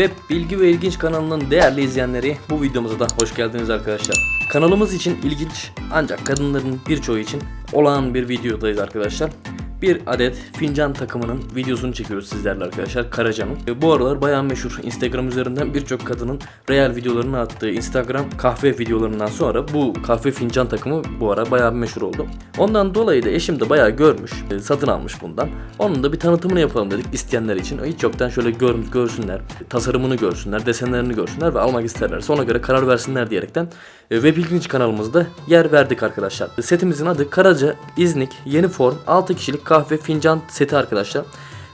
Web Bilgi ve İlginç kanalının değerli izleyenleri bu videomuza da hoş geldiniz arkadaşlar. Kanalımız için ilginç ancak kadınların birçoğu için olağan bir videodayız arkadaşlar. Bir adet fincan takımının videosunu çekiyoruz sizlerle arkadaşlar Karaca'nın. E, Bu aralar bayağı meşhur. Instagram üzerinden birçok kadının real videolarını attığı Instagram kahve videolarından sonra bu kahve fincan takımı bu ara bayağı meşhur oldu. Ondan dolayı da eşim de bayağı görmüş, e, satın almış bundan. Onun da bir tanıtımını yapalım dedik isteyenler için. Hiç yoktan şöyle gör, görsünler, tasarımını görsünler, desenlerini görsünler ve almak isterlerse ona göre karar versinler diyerekten e, Web İlginç kanalımızda yer verdik arkadaşlar. Setimizin adı Karaca İznik Yeni Form 6 kişilik kahve fincan seti arkadaşlar.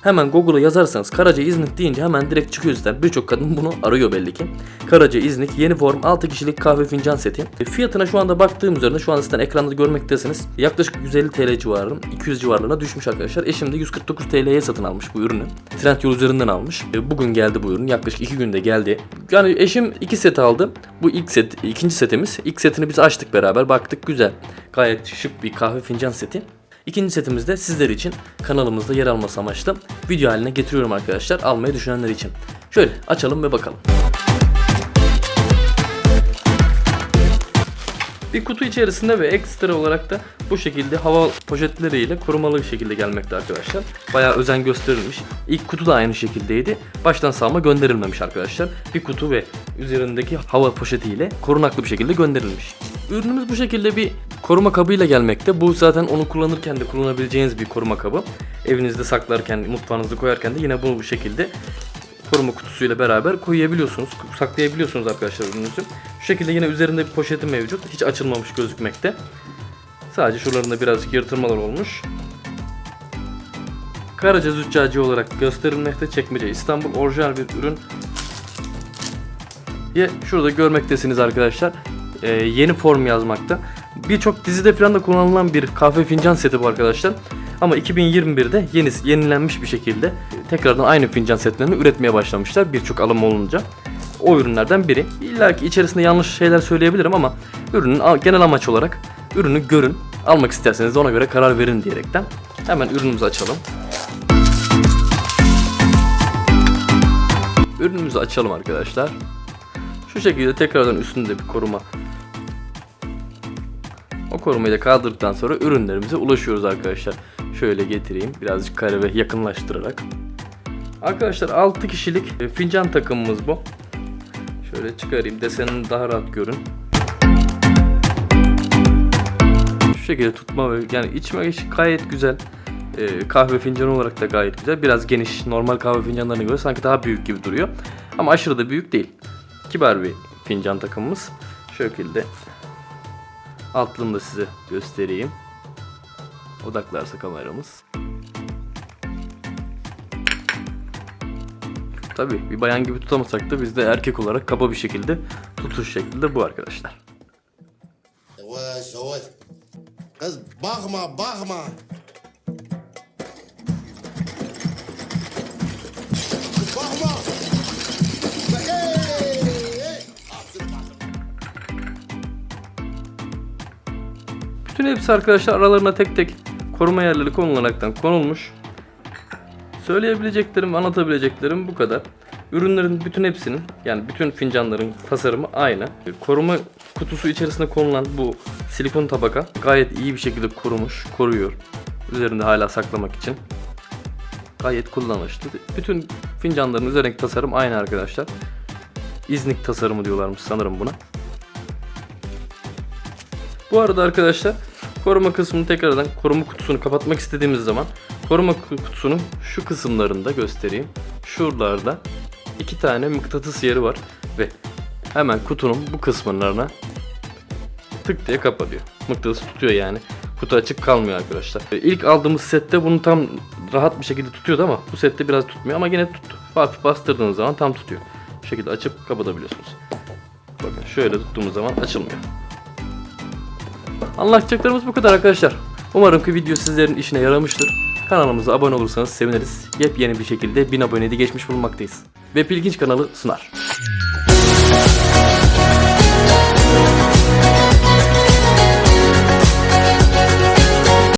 Hemen Google'a yazarsanız Karaca İznik deyince hemen direkt çıkıyor zaten. Birçok kadın bunu arıyor belli ki. Karaca İznik yeni form 6 kişilik kahve fincan seti. E, Fiyatına şu anda baktığım üzerinde şu an zaten ekranda görmektesiniz. Yaklaşık 150 TL civarında 200 civarlarına düşmüş arkadaşlar. Eşim de 149 TL'ye satın almış bu ürünü. Trendyol üzerinden almış. E, Bugün geldi bu ürün. Yaklaşık 2 günde geldi. Yani eşim 2 set aldı. Bu ilk set, ikinci setimiz. İlk setini biz açtık beraber. Baktık güzel. Gayet şık bir kahve fincan seti. İkinci setimizde sizler için kanalımızda yer alması amaçlı video haline getiriyorum arkadaşlar almayı düşünenler için. Şöyle açalım ve bakalım. Bir kutu içerisinde ve ekstra olarak da bu şekilde hava poşetleriyle korumalı bir şekilde gelmekte arkadaşlar. Bayağı özen gösterilmiş. İlk kutu da aynı şekildeydi. Baştan sağma gönderilmemiş arkadaşlar. Bir kutu ve üzerindeki hava poşetiyle korunaklı bir şekilde gönderilmiş. Ürünümüz bu şekilde bir koruma kabıyla gelmekte. Bu zaten onu kullanırken de kullanabileceğiniz bir koruma kabı. Evinizde saklarken, mutfağınızda koyarken de yine bu şekilde koruma kutusuyla beraber koyabiliyorsunuz, saklayabiliyorsunuz arkadaşlar ürününüzü. Şu şekilde yine üzerinde bir poşeti mevcut. Hiç açılmamış gözükmekte. Sadece şuralarında birazcık yırtılmalar olmuş. Karaca Züccaci olarak gösterilmekte çekmece İstanbul orijinal bir ürün. Şurada görmektesiniz arkadaşlar. Ee, yeni form yazmakta. Birçok dizide falan da kullanılan bir kahve fincan seti bu arkadaşlar. Ama 2021'de yeni, yenilenmiş bir şekilde tekrardan aynı fincan setlerini üretmeye başlamışlar birçok alım olunca. O ürünlerden biri. İlla ki içerisinde yanlış şeyler söyleyebilirim ama ürünün genel amaç olarak ürünü görün. Almak isterseniz de ona göre karar verin diyerekten. Hemen ürünümüzü açalım. Ürünümüzü açalım arkadaşlar. Şu şekilde tekrardan üstünde bir koruma korumayı da kaldırdıktan sonra ürünlerimize ulaşıyoruz arkadaşlar. Şöyle getireyim birazcık kare ve yakınlaştırarak. Arkadaşlar 6 kişilik e, fincan takımımız bu. Şöyle çıkarayım desenini daha rahat görün. Şu şekilde tutma ve yani içme gayet güzel. E, kahve fincanı olarak da gayet güzel. Biraz geniş normal kahve fincanlarına göre sanki daha büyük gibi duruyor. Ama aşırı da büyük değil. Kibar bir fincan takımımız. Şu şekilde Altlığını da size göstereyim. Odaklarsa kameramız. Tabi bir bayan gibi tutamasak da biz de erkek olarak kaba bir şekilde tutuş şeklinde bu arkadaşlar. Yavaş yavaş. Kız bakma bakma. Bütün hepsi arkadaşlar aralarına tek tek koruma yerleri konularaktan konulmuş. Söyleyebileceklerim, anlatabileceklerim bu kadar. Ürünlerin bütün hepsinin yani bütün fincanların tasarımı aynı. Koruma kutusu içerisinde konulan bu silikon tabaka gayet iyi bir şekilde korumuş, koruyor. Üzerinde hala saklamak için. Gayet kullanışlı. Bütün fincanların üzerindeki tasarım aynı arkadaşlar. İznik tasarımı diyorlarmış sanırım buna. Bu arada arkadaşlar koruma kısmını tekrardan koruma kutusunu kapatmak istediğimiz zaman koruma ku- kutusunun şu kısımlarında göstereyim. Şuralarda iki tane mıknatıs yeri var ve hemen kutunun bu kısımlarına tık diye kapatıyor. Mıknatıs tutuyor yani. Kutu açık kalmıyor arkadaşlar. E, İlk aldığımız sette bunu tam rahat bir şekilde tutuyordu ama bu sette biraz tutmuyor ama yine tuttu. Hafif bastırdığınız zaman tam tutuyor. Bu şekilde açıp kapatabiliyorsunuz. Bakın şöyle tuttuğumuz zaman açılmıyor. Anlatacaklarımız bu kadar arkadaşlar. Umarım ki video sizlerin işine yaramıştır. Kanalımıza abone olursanız seviniriz. Yepyeni bir şekilde 1000 abonede geçmiş bulunmaktayız. Web İlginç kanalı sunar.